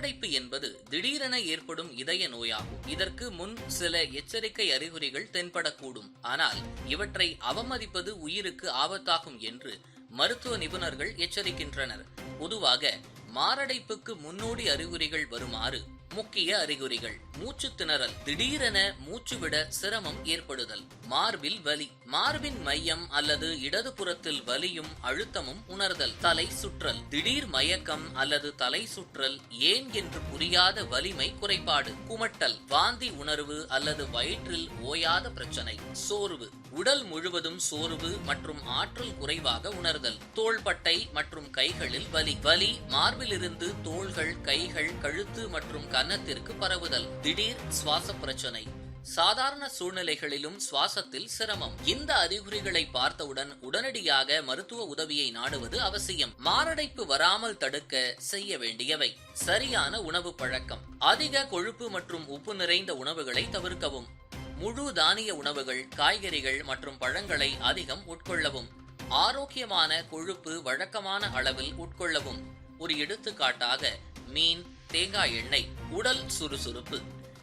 மாரடைப்பு என்பது திடீரென ஏற்படும் இதய நோயாகும். இதற்கு முன் சில எச்சரிக்கை அறிகுறிகள் தென்படக்கூடும். ஆனால் இவற்றை அவமதிப்பது உயிருக்கு ஆபத்தாகும் என்று மருத்துவ நிபுணர்கள் எச்சரிக்கின்றனர். பொதுவாக மாரடைப்புக்கு முன்னோடி அறிகுறிகள் வருமாறு முக்கிய அறிகுறிகள். மூச்சு திணறல். திடீரென மூச்சு விட சிரமம் ஏற்படுதல். மார்பில் வலி. மார்பின் மையம் அல்லது இடதுபுறத்தில் வலியும் அழுத்தமும் உணர்தல். தலை சுற்றல். திடீர் மயக்கம் அல்லது தலை சுற்றல் ஏன் என்று புரியாத வலிமை குறைபாடு. குமட்டல். வாந்தி உணர்வு அல்லது வயிற்றில் ஓயாத பிரச்சனை. சோர்வு. உடல் முழுவதும் சோர்வு மற்றும் ஆற்றல் குறைவாக உணர்தல். தோள்பட்டை மற்றும் கைகளில் வலி. வலி மார்பிலிருந்து தோள்கள் கைகள் கழுத்து மற்றும் கன்னத்திற்கு பரவுதல். திடீர் சுவாச பிரச்சனை. சாதாரண சூழ்நிலைகளிலும் சுவாசத்தில் சிரமம். இந்த அறிகுறிகளை பார்த்தவுடன் உடனடியாக மருத்துவ உதவியை நாடுவது அவசியம். மாரடைப்பு வராமல் தடுக்க செய்ய வேண்டியவை. சரியான உணவு பழக்கம். அதிக கொழுப்பு மற்றும் உப்பு நிறைந்த உணவுகளை தவிர்க்கவும். முழு தானிய உணவுகள் காய்கறிகள் மற்றும் பழங்களை அதிகம் உட்கொள்ளவும். ஆரோக்கியமான கொழுப்பு வழக்கமான அளவில் உட்கொள்ளவும். ஒரு எடுத்துக்காட்டாக மீன் தேங்காய் எண்ணெய் உடல் சுறுசுறுப்பு.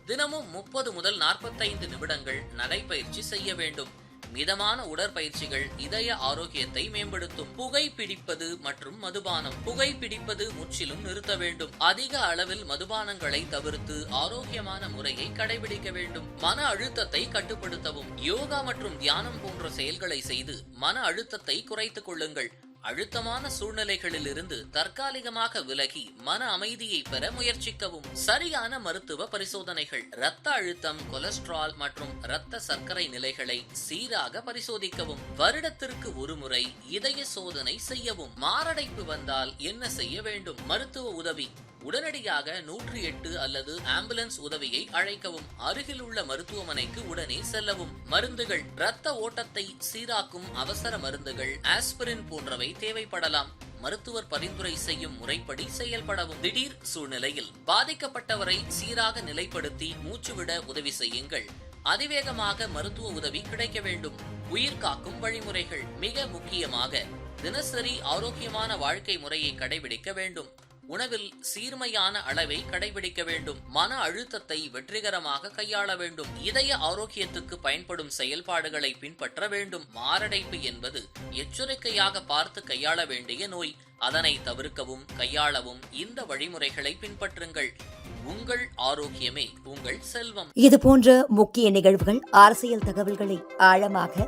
தினமும் முப்பது முதல் நாற்பத்தைந்து நிமிடங்கள் நடைப்பயிற்சி செய்ய வேண்டும். மிதமான உடற்பயிற்சிகள் இதய ஆரோக்கியத்தை மேம்படுத்தும். புகை பிடிப்பது மற்றும் மதுபானம். புகை பிடிப்பது முற்றிலும் நிறுத்த வேண்டும். அதிக அளவில் மதுபானங்களை தவிர்த்து ஆரோக்கியமான முறையை கடைபிடிக்க வேண்டும். மன அழுத்தத்தை கட்டுப்படுத்தவும். யோகா மற்றும் தியானம் போன்ற செயல்களை செய்து மன அழுத்தத்தை குறைத்துக் கொள்ளுங்கள். அழுத்தமான சூழ்நிலைகளிலிருந்து தற்காலிகமாக விலகி மன அமைதியை பெற முயற்சிக்கவும். சரியான மருத்துவ பரிசோதனைகள் இரத்த அழுத்தம் கொலஸ்ட்ரால் மற்றும் இரத்த சர்க்கரை நிலைகளை சீராக பரிசோதிக்கவும். வருடத்திற்கு ஒருமுறை இதய சோதனை செய்யவும். மாரடைப்பு வந்தால் என்ன செய்ய வேண்டும்? மருத்துவ உதவி. உடனடியாக நூற்றி எட்டு அல்லது ஆம்புலன்ஸ் உதவியை அழைக்கவும் அருகில் உள்ள மருத்துவமனைக்கு உடனே செல்லவும். மருந்துகள் இரத்த ஓட்டத்தை சீராக்கும் அவசர மருந்துகள் ஆஸ்பிரின் போன்றவை தேவைப்படலாம். மருத்துவர் பரிந்துரை செய்யும் முறைப்படி செயல்படவும். திடீர் சூழ்நிலையில் பாதிக்கப்பட்டவரை சீராக நிலைப்படுத்தி மூச்சுவிட உதவி செய்யுங்கள். அதிவேகமாக மருத்துவ உதவி கிடைக்க வேண்டும். உயிர் காக்கும் வழிமுறைகள் மிக முக்கியமாக தினசரி ஆரோக்கியமான வாழ்க்கை முறையை கடைபிடிக்க வேண்டும். உணவில் சீர்மையான அளவை கடைபிடிக்க வேண்டும். மன அழுத்தத்தை வெற்றிகரமாக கையாள வேண்டும். இதய ஆரோக்கியத்துக்கு பயன்படும் செயல்பாடுகளை பின்பற்ற வேண்டும். மாரடைப்பு என்பது எச்சரிக்கையாக பார்த்து கையாள வேண்டிய நோய். அதனை தவிர்க்கவும் கையாளவும் இந்த வழிமுறைகளை பின்பற்றுங்கள். உங்கள் ஆரோக்கியமே உங்கள் செல்வம். இது போன்ற முக்கிய நிகழ்வுகள் அரசியல் தகவல்களை ஆழமாக